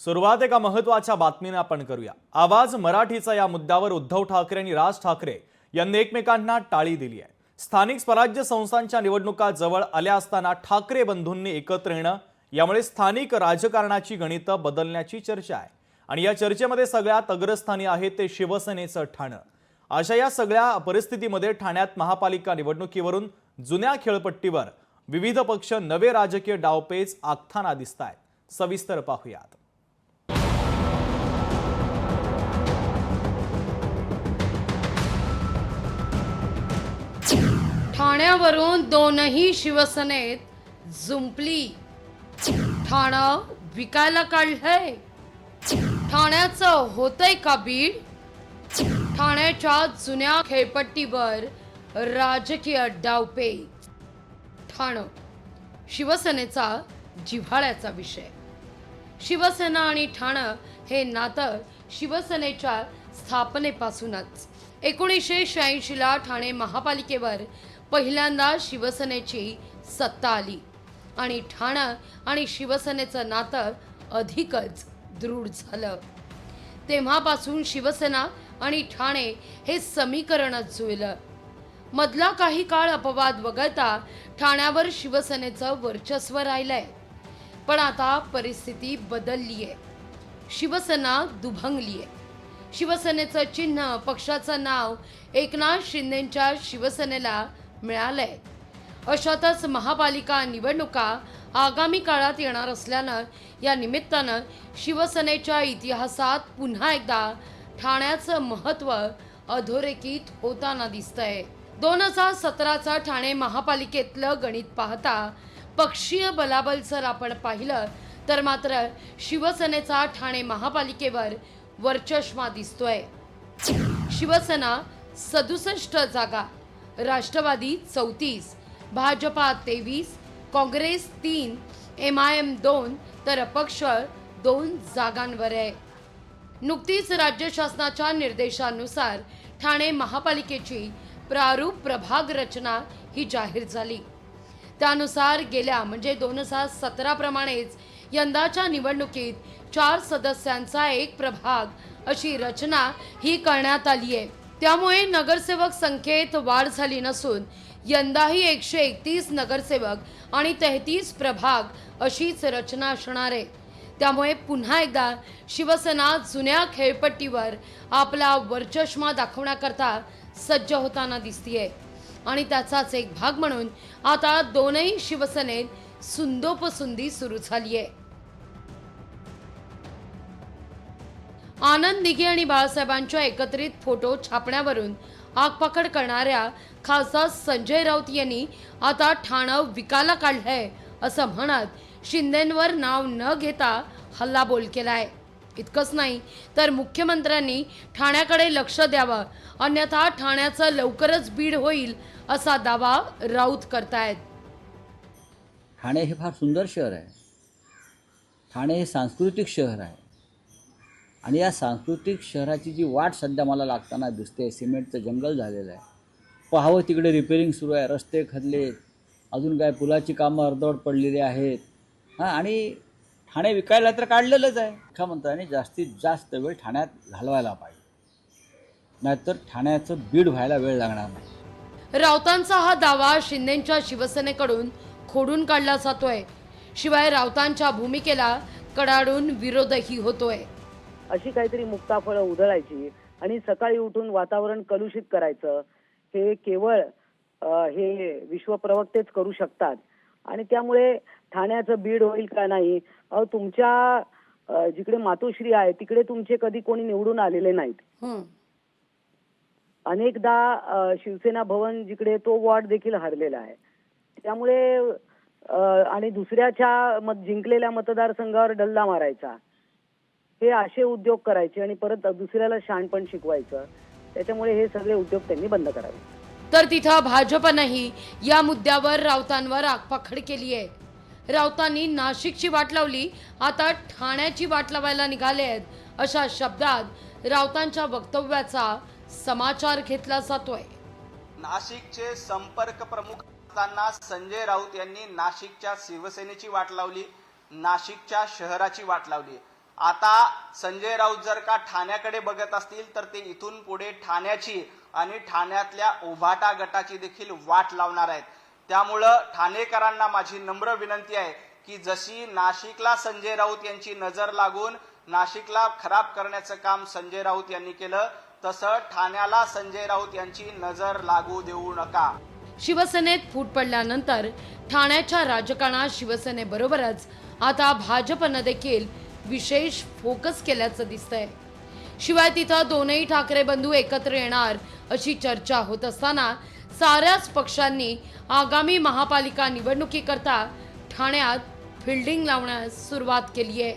सुरुवात एका महत्त्वाच्या बातमीने आपण करूया. आवाज मराठीचा या मुद्द्यावर उद्धव ठाकरे आणि राज ठाकरे यांनी एकमेकांना टाळी दिली आहे. स्थानिक स्वराज्य संस्थांच्या निवडणुका जवळ आल्या असताना ठाकरे बंधूंनी एकत्र येणं यामुळे स्थानिक राजकारणाची गणितं बदलण्याची चर्चा आहे. आणि या चर्चेमध्ये सगळ्यात अग्रस्थानी आहे ते शिवसेनेचं ठाणं. अशा या सगळ्या परिस्थितीमध्ये ठाण्यात महापालिका निवडणुकीवरून जुन्या खेळपट्टीवर विविध पक्ष नवे राजकीय डावपेच आखताना दिसत आहेत सविस्तर पाहूयात. ठाण्यावरून दोनही शिवसेनेत जुंपली. ठाणं विकायला काढलंय. ठाण्याचं होतंय का बीड? ठाण्याच्या जुन्या खेळपट्टीवर राजकीय डावपे. ठाणं शिवसेनेचा जिव्हाळ्याचा विषय. शिवसेना आणि ठाणं हे नातं शिवसेनेच्या स्थापनेपासूनच. एकोणीसशे शहाऐंशीला ठाणे महापालिकेवर पहिल्यांदा शिवसेनेची सत्ता आली. आणि ठाणं आणि शिवसेनेचं नातं अधिकच दृढ झालं. तेव्हापासून शिवसेना आणि ठाणे हे समीकरणच जुळलं. मधला काही काळ अपवाद वगळता ठाण्यावर शिवसेनेचं वर्चस्व राहिलंय. पण आता परिस्थिती बदलली आहे शिवसेना दुभंगली आहे शिवसेनेचं चिन्ह पक्षाचं नाव एकनाथ शिंदेंच्या शिवसेनेला मिळालंय अशातच महापालिका निवडणुका आगामी काळात येणार असल्यानं या निमित्तानं शिवसेनेच्या इतिहासात पुन्हा एकदा ठाण्याचं महत्त्व अधोरेखित होताना दिसतंय. दोन हजार सतराचं ठाणे महापालिकेतलं गणित पाहता पक्षीय बलाबल जर आपण पाहिलं तर मात्र शिवसेनेचा ठाणे महापालिकेवर वर्चस्वा दिसतोय. शिवसेना सदुसष्ट जागा राष्ट्रवादी चौतीस भाजपा तेवीस काँग्रेस तीन एम आय एम दोन तर अपक्ष दोन जागांवर आहे. नुकतीच राज्य शासनाच्या निर्देशानुसार ठाणे महापालिकेची प्रारूप प्रभाग रचना ही जाहीर झाली. त्यानुसार गेल्या म्हणजे दोन हजार सतराप्रमाणेच यंदाच्या निवडणुकीत चार सदस्यांचा एक प्रभाग अशी रचना ही करण्यात आली आहे. त्यामुळे नगरसेवक संख्येत वाढ झाली नसून यंदाही एकशे एकतीस नगरसेवक आणि तेहतीस प्रभाग अशीच रचना असणार आहे. त्यामुळे पुन्हा एकदा शिवसेना जुन्या खेळपट्टीवर आपला वर्चष्मा दाखवण्याकरता सज्ज होताना दिसतीये. आणि त्याचाच एक भाग म्हणून आता दोनही शिवसेनेत सुंदोपसुंदी सुरू झाली आहे आनंद दिघे आणि बाळासाहेबांच्या एकत्रित फोटो छापण्यावरून आगपाखड करणाऱ्या खासदार संजय राऊत यांनी आता ठाणं विकायला काढलंय असं म्हणत शिंदेंवर नाव न घेता हल्लाबोल केलाय. इतकंच नाही तर मुख्यमंत्र्यांनी ठाण्याकडे लक्ष द्यावं अन्यथा ठाण्याचं लवकरच बीड होईल असा दावा राऊत करतायत. ठाणे हे फार सुंदर शहर आहे. ठाणे हे सांस्कृतिक शहर आहे. आणि या सांस्कृतिक शहराची जी वाट सध्या मला लागताना दिसते सिमेंटचं जंगल झालेलं आहे. पाहावं तिकडे रिपेरिंग सुरू आहे रस्ते खदले अजून काय पुलाची कामं अर्धवट पडलेली आहेत. हां आणि ठाणे विकायला तर काढलेलंच आहे. मुख्यमंत्र्यांनी जास्तीत जास्त वेळ ठाण्यात घालवायला पाहिजे. नाहीतर ठाण्याचं बीड व्हायला वेळ लागणार नाही. राऊतांचा हा दावा शिंदेच्या शिवसेनेकडून खोडून काढला जातोय. शिवाय राऊतांच्या भूमिकेला कडाडून विरोधही होतोय. अशी काहीतरी मुक्ताफळं उधळायची आणि सकाळी उठून वातावरण कलुषित करायचं. हे केवळ हे विश्वप्रवक्तेच करू शकतात. आणि त्यामुळे ठाण्याचं बीड होईल का नाही? तुमच्या जिकडे मातोश्री आहे तिकडे तुमचे कधी कोणी निवडून आलेले नाहीत. अनेकदा शिवसेना भवन जिकडे तो वॉर्ड देखील हरलेला आहे. त्यामुळे आणि दुसऱ्याच्या मत जिंकलेल्या मतदारसंघावर डल्ला मारायचा. हे असे उद्योग करायचे आणि परत दुसऱ्याला शहाणपण शिकवायचं. त्याच्यामुळे हे सगळे उद्योग त्यांनी बंद करावे. तर तिथं भाजपनंही या मुद्द्यावर राऊतांवर आगपाखड केली आहे. राऊतांनी नाशिकची वाट लावली आता ठाण्याची वाट लावायला निघाले आहेत अशा शब्दात राऊतांच्या वक्तव्याचा समाचार घेतला जातोय. नाशिकचे संपर्क प्रमुख असताना संजय राऊत यांनी नाशिकच्या शिवसेनेची वाट लावली नाशिकच्या शहराची वाट लावली. आता संजय राऊत जर का ठाण्याकडे बघत असतील तर ते इथून पुढे ठाण्याची आणि ठाण्यातल्या उभाटा गटाची देखील वाट लावणार आहेत. त्यामुळं ठाणेकरांना माझी नम्र विनंती आहे की जशी नाशिकला संजय राऊत यांची नजर लागून नाशिकला खराब करण्याचं काम संजय राऊत यांनी केलं तसं ठाण्याला संजय राऊत यांची नजर लागू देऊ नका. शिवसेनेत फूट पडल्यानंतर ठाण्याच्या राजकारणात शिवसेनेबरोबरच आता भाजपनं देखील विशेष फोकस केल्याचं दिसतंय. शिवाय तिथं दोनही ठाकरे बंधू एकत्र येणार अशी चर्चा होत असताना साऱ्याच पक्षांनी आगामी महापालिका निवडणुकीकरता ठाण्यात फिल्डिंग लावण्यास सुरुवात केली आहे.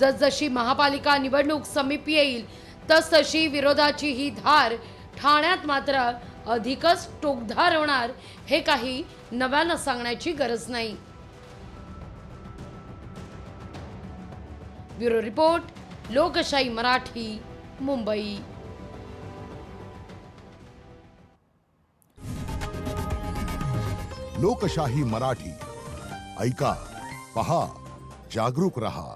जसजशी महापालिका निवडणूक समीप येईल तसतशी विरोधाची ही धार ठाण्यात मात्र अधिकच टोकधार होणार हे काही नव्यानं सांगण्याची गरज नाही. ब्युरो रिपोर्ट लोकशाही मराठी मुंबई। लोकशाही मराठी ऐका पहा जागरूक रहा।